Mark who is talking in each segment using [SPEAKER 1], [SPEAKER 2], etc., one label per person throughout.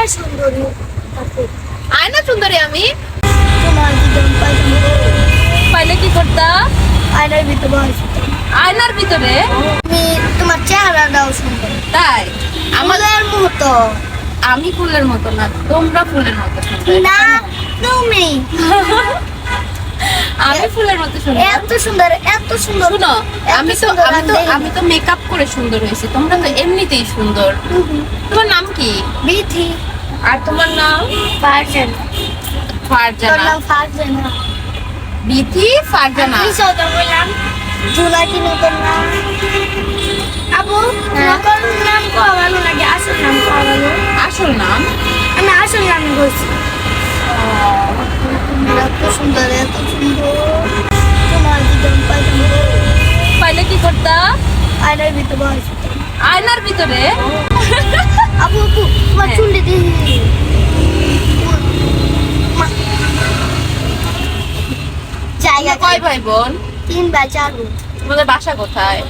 [SPEAKER 1] আয়না সুন্দরী
[SPEAKER 2] আয়না সুন্দরী আমি।
[SPEAKER 1] তোমার
[SPEAKER 2] পাইলে কি করতা?
[SPEAKER 1] আয়নার ভিতরে
[SPEAKER 2] আয়নার ভিতরে?
[SPEAKER 1] তুমি তোমার সুন্দর।
[SPEAKER 2] তাই? আমাদের
[SPEAKER 1] মতো।
[SPEAKER 2] আমি ফুলের মতো না তোমরা ফুলের মতো
[SPEAKER 1] না তুমি।
[SPEAKER 2] আমি ফুলের মতো সুন্দর।
[SPEAKER 1] এত সুন্দর এত সুন্দর।
[SPEAKER 2] শুনো আমি তো আমি তো আমি তো মেকআপ করে সুন্দর হয়েছি তোমরা তো এমনিতেই সুন্দর। তোমার নাম কি?
[SPEAKER 1] বিথি।
[SPEAKER 2] আর তোমার নাম?
[SPEAKER 1] ফারজান। নাম ফারজানা।
[SPEAKER 2] বিথি ফারজানা।
[SPEAKER 1] আমি সৌদা বললাম জুলাইটি নতুন নাম। আবু
[SPEAKER 2] হ্যাঁ?
[SPEAKER 1] নকল নাম কো ভালো লাগে আসল নাম কো ভালো
[SPEAKER 2] আসল নাম?
[SPEAKER 1] আমি আসল নাম বলছি। এত সুন্দর এত সুন্দর। তোমার
[SPEAKER 2] পাইলে কি করতা?
[SPEAKER 1] আয়নার ভিতরে
[SPEAKER 2] আয়নার ভিতরে?
[SPEAKER 1] আপু আপু তোমার। চুলটি জায়গা
[SPEAKER 2] কয় ভাই বোন
[SPEAKER 1] তিন বাই চার বোন।
[SPEAKER 2] তোমাদের বাসা কোথায়?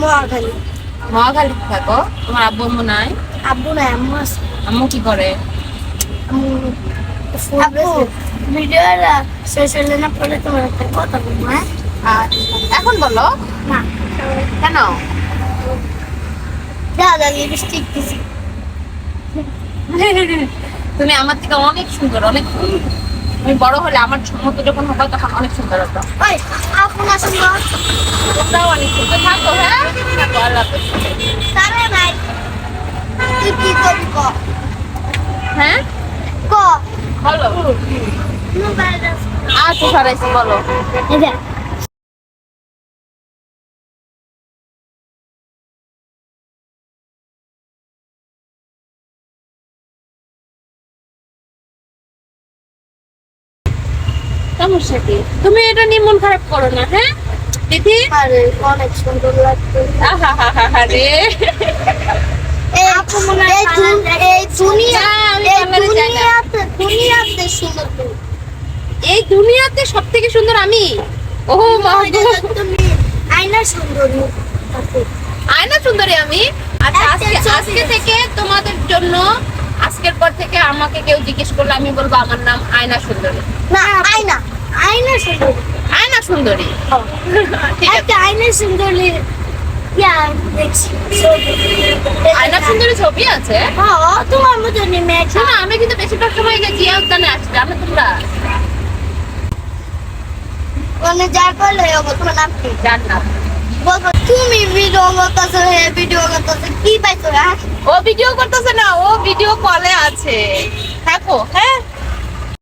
[SPEAKER 1] মহাখালী।
[SPEAKER 2] মহাখালীতে থাকো। তোমার আব্বু আম্মু নাই?
[SPEAKER 1] আব্বু না আম্মু আছে।
[SPEAKER 2] আম্মু কি করে?
[SPEAKER 1] আম্মু আপু ভিডিওটা শেষ হলে না পরে তোমার একটা কথা বলব হ্যাঁ?
[SPEAKER 2] আর এখন বলো।
[SPEAKER 1] না।
[SPEAKER 2] কেন?
[SPEAKER 1] দাদা লিপস্টিক দিছি।
[SPEAKER 2] তুমি আমার থেকে অনেক সুন্দর অনেক তুমি বড় হলে আমার মতো যখন হবে তখন অনেক সুন্দর হতো।
[SPEAKER 1] ওই সুন্দর
[SPEAKER 2] তোমরাও অনেক সুন্দর। থাকো হ্যাঁ? থাকো আল্লাহ হাফেজ।
[SPEAKER 1] তারে ভাই তুই কি করবি ক?
[SPEAKER 2] হ্যাঁ?
[SPEAKER 1] ক?
[SPEAKER 2] বলো। আচ্ছা সরাইছি বলো।
[SPEAKER 1] এই
[SPEAKER 2] সমস্যা কি? তুমি এটা নিয়ে মন খারাপ করো না হ্যাঁ? দিদি?
[SPEAKER 1] আরে অনেক সুন্দর লাগছে। এই আপু মনে হয় এই। দুনিয়াতে
[SPEAKER 2] সব থেকে সুন্দর। আমি? ও মা
[SPEAKER 1] তুমি আয়না সুন্দরী।
[SPEAKER 2] আয়না সুন্দরী আমি? আচ্ছা আজকে আজকে থেকে তোমাদের জন্য আজকের পর থেকে আমাকে কেউ জিজ্ঞেস করলে আমি বলব আমার নাম আয়না সুন্দরী।
[SPEAKER 1] না আয়না সুন্দরী।
[SPEAKER 2] ঠিক আছে।
[SPEAKER 1] একটা আয়না সুন্দরী। দেখছি। ছবি।
[SPEAKER 2] আয়না সুন্দরী ছবি আছে?
[SPEAKER 1] হ্যাঁ তোমার মতো নেমে
[SPEAKER 2] শোনো আমি কিন্তু বেশিরভাগ সময় জিয়া উদ্যানে আসছি জানো তোমরা
[SPEAKER 1] মানে যা করলে হবে তোমার নাম কি? বলব তুমি ভিডিও করতেছো হে ভিডিও করতেছো কি পাইছো হ্যাঁ?
[SPEAKER 2] ও ভিডিও করতেছে না ও ভিডিও কলে আছে। থাকো হ্যাঁ?